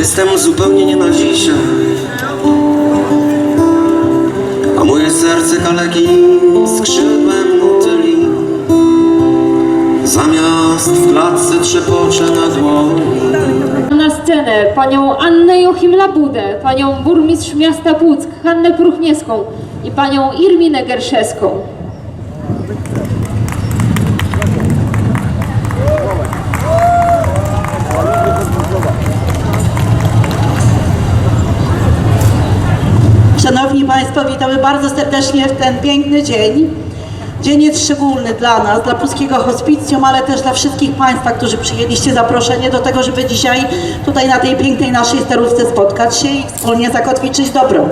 Jestem zupełnie nie na dzisiaj. A moje serce kaleki skrzydłem motyli. Zamiast w klatce trzepocze na dłoni. Na scenę panią Annę Joachim Labudę, panią burmistrz miasta Puck, Hannę Pruchniewską i panią Irminę Gerszewską. Szanowni Państwo, witamy bardzo serdecznie w ten piękny dzień. Dzień jest szczególny dla nas, dla Polskiego Hospicjum, ale też dla wszystkich Państwa, którzy przyjęliście zaproszenie do tego, żeby dzisiaj tutaj na tej pięknej naszej starówce spotkać się i wspólnie zakotwiczyć dobro.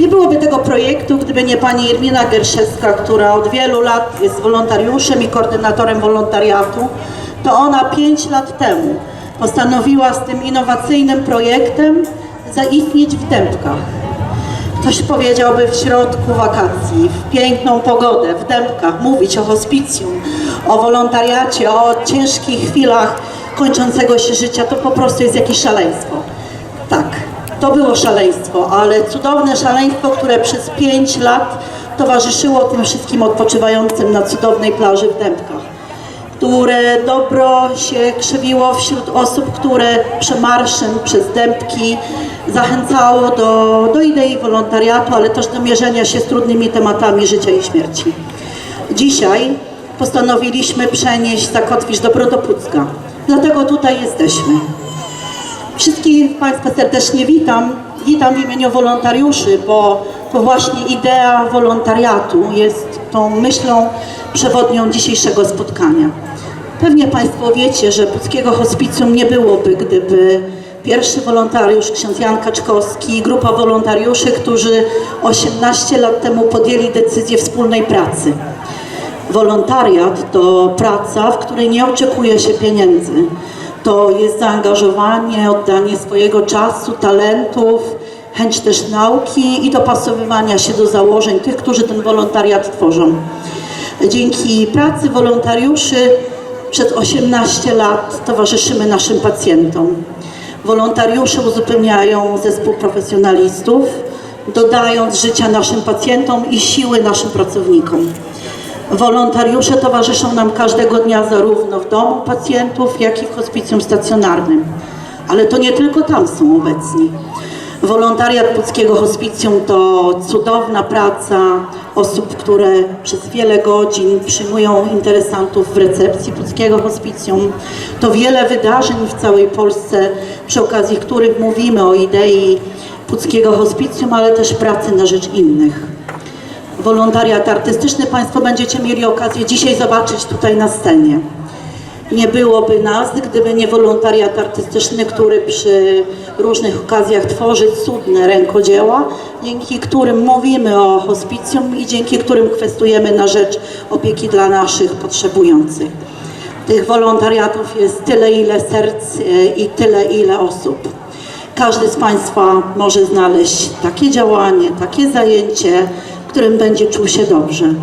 Nie byłoby tego projektu, gdyby nie pani Irmina Gerszewska, która od wielu lat jest wolontariuszem i koordynatorem wolontariatu. To ona pięć lat temu postanowiła z tym innowacyjnym projektem zaistnieć w Dębkach. Ktoś powiedziałby w środku wakacji, w piękną pogodę, w Dębkach, mówić o hospicjum, o wolontariacie, o ciężkich chwilach kończącego się życia, to po prostu jest jakieś szaleństwo. Tak, to było szaleństwo, ale cudowne szaleństwo, które przez pięć lat towarzyszyło tym wszystkim odpoczywającym na cudownej plaży w Dębkach które dobro się krzewiło wśród osób, które przemarszem przez dębki zachęcało do, do idei wolontariatu, ale też do mierzenia się z trudnymi tematami życia i śmierci. Dzisiaj postanowiliśmy przenieść Zakotwicz Dobro do Pucka. Dlatego tutaj jesteśmy. Wszystkich Państwa serdecznie witam. Witam w imieniu wolontariuszy, bo to właśnie idea wolontariatu jest tą myślą przewodnią dzisiejszego spotkania. Pewnie Państwo wiecie, że Puckiego Hospicjum nie byłoby, gdyby pierwszy wolontariusz, ksiądz Jan Kaczkowski i grupa wolontariuszy, którzy 18 lat temu podjęli decyzję wspólnej pracy. Wolontariat to praca, w której nie oczekuje się pieniędzy. To jest zaangażowanie, oddanie swojego czasu, talentów, chęć też nauki i dopasowywania się do założeń tych, którzy ten wolontariat tworzą. Dzięki pracy wolontariuszy przez 18 lat towarzyszymy naszym pacjentom. Wolontariusze uzupełniają zespół profesjonalistów, dodając życia naszym pacjentom i siły naszym pracownikom. Wolontariusze towarzyszą nam każdego dnia zarówno w domu pacjentów, jak i w hospicjum stacjonarnym. Ale to nie tylko tam są obecni. Wolontariat Puckiego Hospicjum to cudowna praca osób, które przez wiele godzin przyjmują interesantów w recepcji Puckiego Hospicjum. To wiele wydarzeń w całej Polsce, przy okazji których mówimy o idei Puckiego Hospicjum, ale też pracy na rzecz innych wolontariat artystyczny Państwo będziecie mieli okazję dzisiaj zobaczyć tutaj na scenie. Nie byłoby nas, gdyby nie wolontariat artystyczny, który przy różnych okazjach tworzy cudne rękodzieła, dzięki którym mówimy o hospicjum i dzięki którym kwestujemy na rzecz opieki dla naszych potrzebujących. Tych wolontariatów jest tyle, ile serc e, i tyle, ile osób. Każdy z Państwa może znaleźć takie działanie, takie zajęcie, w którym będzie czuł się dobrze.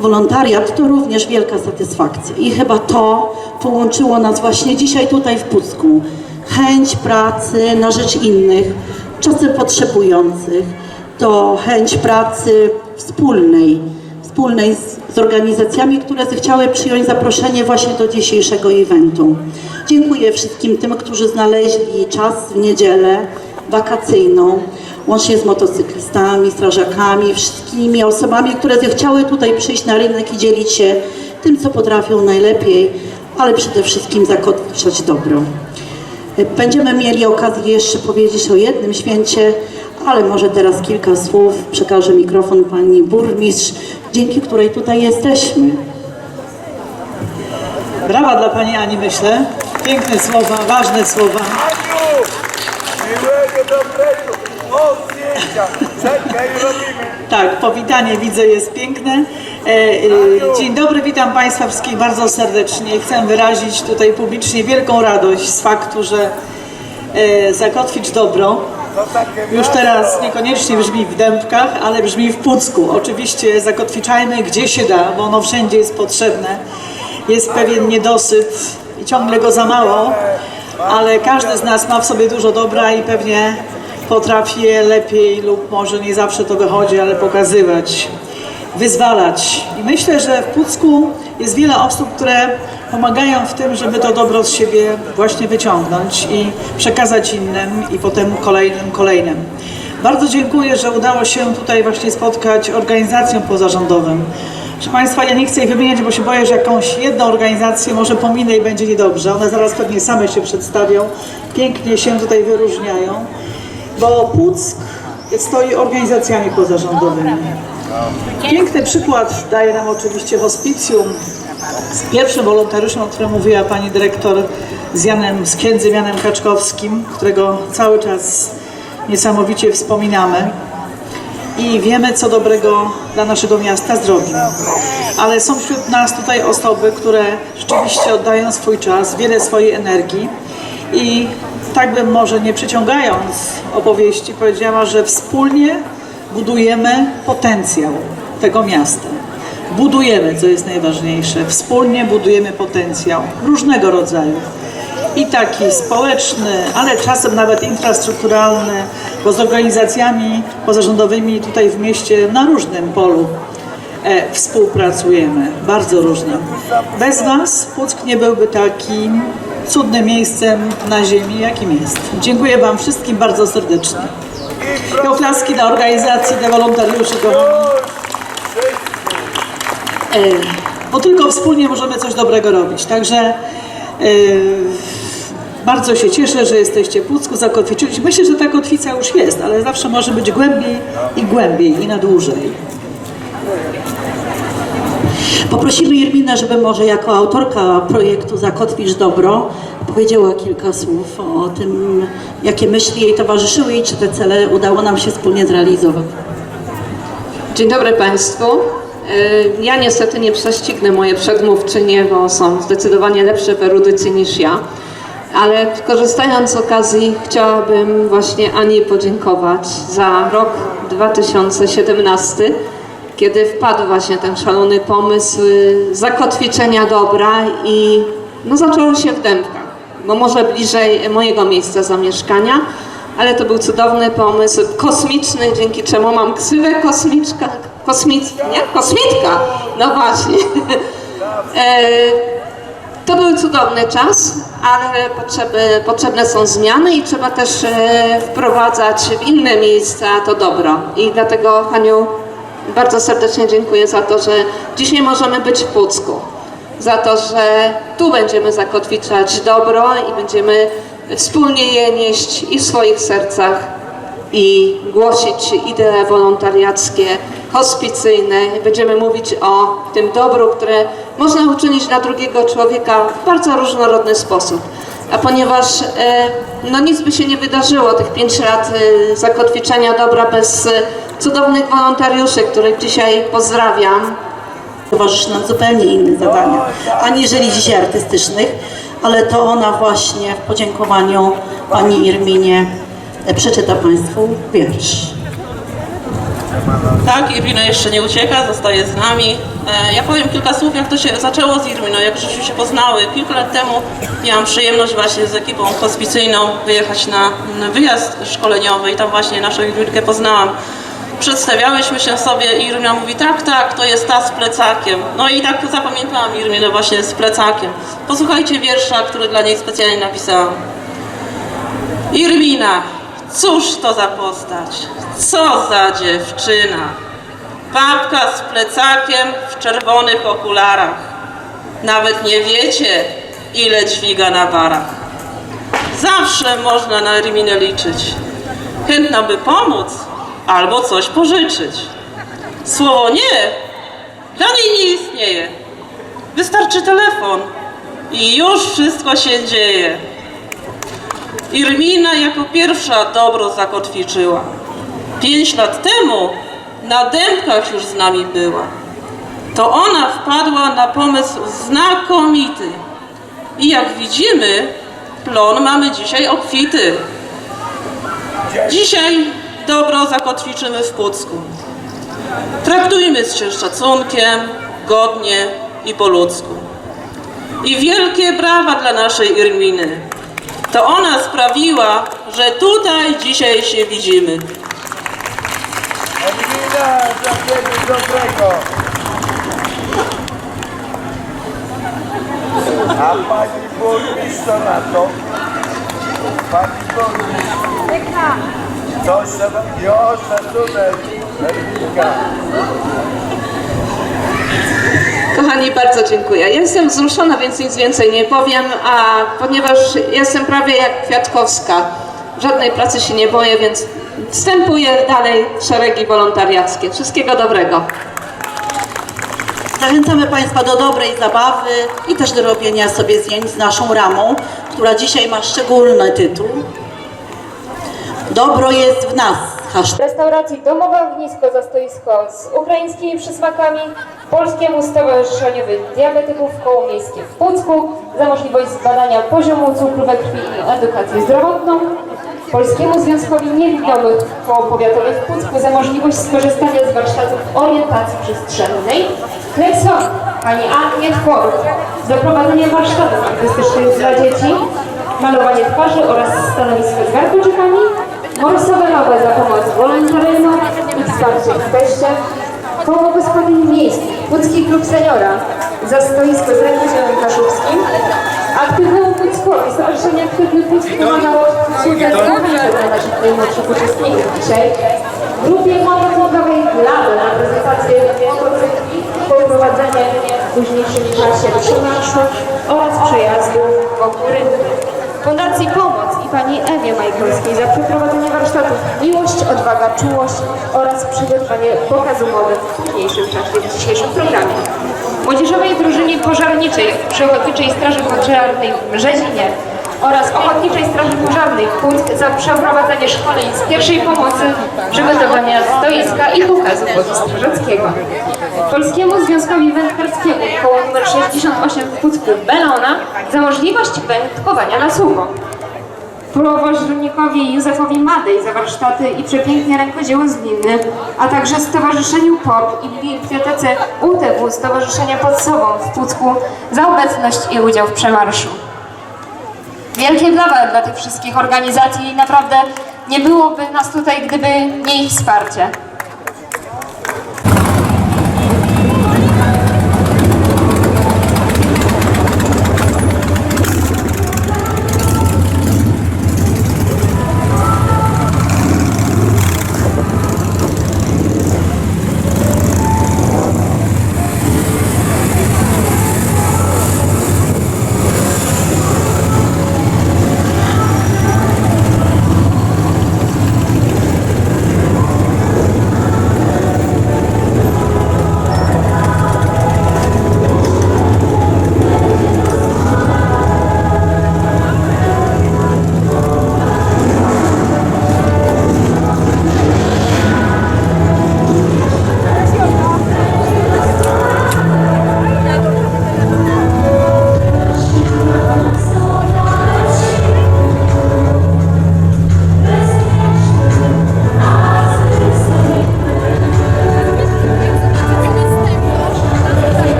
Wolontariat to również wielka satysfakcja i chyba to połączyło nas właśnie dzisiaj tutaj w Pucku. Chęć pracy na rzecz innych, czasem potrzebujących, to chęć pracy wspólnej, wspólnej z, z organizacjami, które zechciały przyjąć zaproszenie właśnie do dzisiejszego eventu. Dziękuję wszystkim tym, którzy znaleźli czas w niedzielę wakacyjną, łącznie z motocyklistami, strażakami, wszystkimi osobami, które zechciały tutaj przyjść na rynek i dzielić się tym, co potrafią najlepiej, ale przede wszystkim zakotwiczać dobro. Będziemy mieli okazję jeszcze powiedzieć o jednym święcie, ale może teraz kilka słów przekażę mikrofon pani burmistrz, dzięki której tutaj jesteśmy. Brawa dla Pani Ani, myślę. Piękne słowa, ważne słowa. Aniu! Miłego, dobrego! O, zdjęcia! Czekaj, robimy! Tak, powitanie widzę jest piękne. E, e, Dzień dobry, witam Państwa wszystkich bardzo serdecznie. Chcę wyrazić tutaj publicznie wielką radość z faktu, że e, Zakotwicz Dobro już teraz niekoniecznie brzmi w Dębkach, ale brzmi w Pucku. Oczywiście zakotwiczajmy gdzie się da, bo ono wszędzie jest potrzebne. Jest pewien niedosyt i ciągle go za mało, ale każdy z nas ma w sobie dużo dobra i pewnie potrafi je lepiej lub może nie zawsze to wychodzi, ale pokazywać, wyzwalać. I myślę, że w Pucku jest wiele osób, które pomagają w tym, żeby to dobro z siebie właśnie wyciągnąć i przekazać innym i potem kolejnym, kolejnym. Bardzo dziękuję, że udało się tutaj właśnie spotkać organizacjom pozarządowym. Proszę Państwa, ja nie chcę ich wymieniać, bo się boję, że jakąś jedną organizację może pominę i będzie niedobrze. One zaraz pewnie same się przedstawią, pięknie się tutaj wyróżniają, bo Puck stoi organizacjami pozarządowymi. Piękny przykład daje nam oczywiście hospicjum z pierwszym wolontariuszem, o którym mówiła pani dyrektor, z Janem, z księdzem Janem Kaczkowskim, którego cały czas niesamowicie wspominamy i wiemy, co dobrego dla naszego miasta zrobił. Ale są wśród nas tutaj osoby, które rzeczywiście oddają swój czas, wiele swojej energii i tak bym może nie przyciągając opowieści powiedziała, że wspólnie budujemy potencjał tego miasta. Budujemy, co jest najważniejsze, wspólnie budujemy potencjał różnego rodzaju i taki społeczny, ale czasem nawet infrastrukturalny, bo z organizacjami pozarządowymi tutaj w mieście na różnym polu e, współpracujemy, bardzo różnym. Bez Was Puck nie byłby takim cudnym miejscem na ziemi, jakim jest. Dziękuję Wam wszystkim bardzo serdecznie. I oklaski dla organizacji, dla wolontariuszy, kochani. E, bo tylko wspólnie możemy coś dobrego robić. Także e, bardzo się cieszę, że jesteście w Pucku, zakotwiczyliście. Myślę, że ta kotwica już jest, ale zawsze może być głębiej i głębiej i na dłużej. Poprosimy Irminę, żeby może jako autorka projektu Zakotwicz Dobro powiedziała kilka słów o tym, jakie myśli jej towarzyszyły i czy te cele udało nam się wspólnie zrealizować. Dzień dobry Państwu. Y, Ja niestety nie prześcignę moje przedmówczynie, bo są zdecydowanie lepsze w erudycji niż ja. Ale korzystając z okazji chciałabym właśnie Ani podziękować za rok 2017, kiedy wpadł właśnie ten szalony pomysł y, zakotwiczenia dobra i no zaczęło się w Dębkach, bo może bliżej mojego miejsca zamieszkania, ale to był cudowny pomysł, kosmiczny, dzięki czemu mam ksywę kosmiczka, kosmic, nie? Kosmitka, no właśnie. E, to był cudowny czas, ale potrzeby, potrzebne są zmiany i trzeba też e, wprowadzać w inne miejsca to dobro. I dlatego Paniu bardzo serdecznie dziękuję za to, że dzisiaj możemy być w Pucku. Za to, że tu będziemy zakotwiczać dobro i będziemy wspólnie je nieść i w swoich sercach i głosić idee wolontariackie, hospicyjne. Będziemy mówić o tym dobru, które można uczynić dla drugiego człowieka w bardzo różnorodny sposób. A ponieważ e, no nic by się nie wydarzyło, tych pięć lat e, zakotwiczenia dobra bez e, cudownych wolontariuszy, których dzisiaj pozdrawiam, Towarzyszy nam zupełnie inne zadania, aniżeli dzisiaj artystycznych, ale to ona właśnie w podziękowaniu Pani Irminie e, przeczyta Państwu wiersz. Tak, Irwino jeszcze nie ucieka, zostaje z nami. E, Ja powiem kilka słów, jak to się zaczęło z Irwiną, jak żeśmy się poznały. Kilka lat temu miałam przyjemność właśnie z ekipą hospicyjną wyjechać na wyjazd szkoleniowy i tam właśnie naszą Irwinkę poznałam. Przedstawiałyśmy się sobie i Irwina mówi, tak, tak, to jest ta z plecakiem. No i tak zapamiętałam Irwinę właśnie z plecakiem. Posłuchajcie wiersza, który dla niej specjalnie napisałam. Irmina, cóż to za postać? Co za dziewczyna? Babka z plecakiem w czerwonych okularach. Nawet nie wiecie, ile dźwiga na barach. Zawsze można na Irminę liczyć. Chętna by pomóc albo coś pożyczyć. Słowo nie dla niej nie istnieje. Wystarczy telefon i już wszystko się dzieje. Irmina jako pierwsza dobro zakotwiczyła. Pięć lat temu na dębkach już z nami była. To ona wpadła na pomysł znakomity. I jak widzimy, plon mamy dzisiaj obfity. Dzisiaj dobro zakotwiczymy w Pucku. Traktujmy się z szacunkiem, godnie i po ludzku. I wielkie brawa dla naszej Irminy. To ona sprawiła, że tutaj dzisiaj się widzimy. Elwina, dla ciebie dobrego. A pani burmistrz co na to? Pani burmistrz. Coś trzeba... Jo, szacunek. Elwinka. Kochani, bardzo dziękuję. Ja Jestem wzruszona, więc nic więcej nie powiem, a ponieważ jestem prawie jak Kwiatkowska, żadnej pracy się nie boję, więc wstępuję dalej w szeregi wolontariackie. Wszystkiego dobrego. Zachęcamy Państwa do dobrej zabawy i też do robienia sobie zdjęć z naszą ramą, która dzisiaj ma szczególny tytuł. Dobro jest w nas. Hashtag. restauracji Domowe Ognisko za stoisko z ukraińskimi przysmakami, Polskiemu Stowarzyszeniu Diabetyków Koło Miejskie w Pucku za możliwość zbadania poziomu cukru we krwi i edukację zdrowotną, Polskiemu Związkowi Niewidomych Koło Powiatowe w Pucku za możliwość skorzystania z warsztatów orientacji przestrzennej, Kleksowi pani Annie Tworów za prowadzenie warsztatów artystycznych dla dzieci, malowanie twarzy oraz stanowisko z warkoczykami, Morsowe nowe za pomoc wolontaryjną i wsparcie w teście, Koło Gospodyni Miejskich, Łódzki Klub Seniora za stoisko z rękodziełem kaszubskim, Aktywną Puckowi, Stowarzyszenie Aktywny Puck pomagało w służbie naszych najmłodszych uczestników dzisiaj, Grupie Monomodowej Lady na prezentację motocykli, poprowadzenie w późniejszym czasie przemarszu oraz przejazdu rynku. Fundacji Pomoc i pani Ewie Majkowskiej za przeprowadzenie warsztatów Miłość, Odwaga, Czułość oraz przygotowanie pokazu mody w późniejszym czasie w dzisiejszym programie. Młodzieżowej drużynie pożarniczej przy Ochotniczej Straży Pożarnej w Brzezinie oraz Ochotniczej Straży Pożarnej Puck za przeprowadzenie szkoleń z pierwszej pomocy, przygotowania stoiska i pokazu wozu strażackiego. Polskiemu Związkowi Wędkarskiemu koło nr 68 w Pucku Belona za możliwość wędkowania na sucho. Prowoźnikowi Józefowi Madej za warsztaty i przepięknie rękodzieło z a także Stowarzyszeniu POP i Bibliotece UTW Stowarzyszenia Pod Sobą w Pucku za obecność i udział w przemarszu. Wielkie brawa dla tych wszystkich organizacji i naprawdę nie byłoby nas tutaj, gdyby nie ich wsparcie.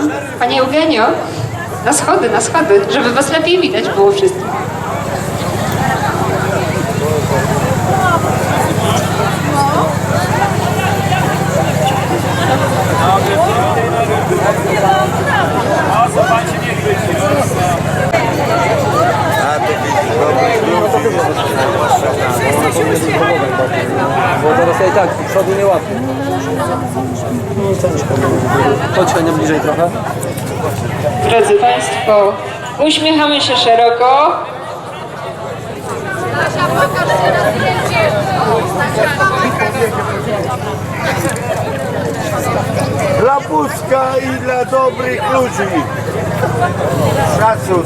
Zapraszam. Panie Eugenio, na schody, na schody, żeby was lepiej widać było wszystkim. A co pan się nie chwyci? tak, z przodu nie łapie. No ciężko. Chodź Hania bliżej trochę. Drodzy Państwo, uśmiechamy się szeroko. Dla Pucka i dla dobrych ludzi. Szacun.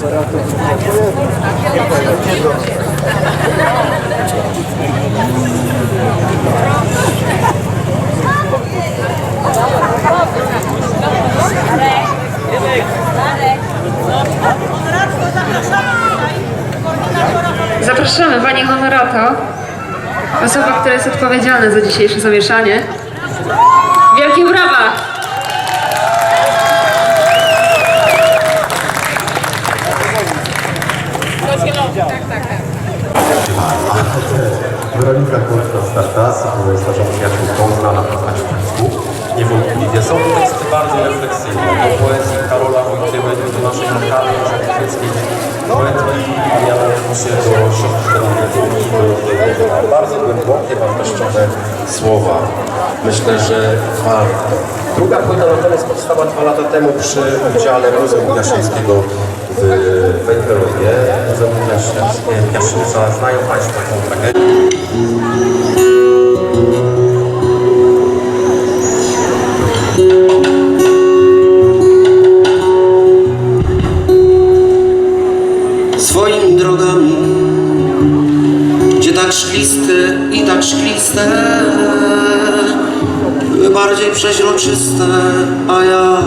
Zapraszamy Panie Honorato, osoba, która jest odpowiedzialna za dzisiejsze zamieszanie. Wielkie brawa! Weronika Kurczna z Tartasy, była zarządniaczką Poznana, poznać w Polsku. Niewątpliwie są to teksty bardzo refleksyjne. Do poezji Karola Wojtyły, do naszej lokalnej rzeczywistej poezji mianowicie się do Szopsztena Bardzo głębokie, wartościowe słowa. Myślę, że warto. Druga płyta natomiast powstała dwa lata temu przy udziale Muzeum Jasińskiego w Wejherowie. Muzeum Jasińskie Jaszyca. Znają Państwo tą tragedię. Szkliste Były bardziej przeźroczyste, a ja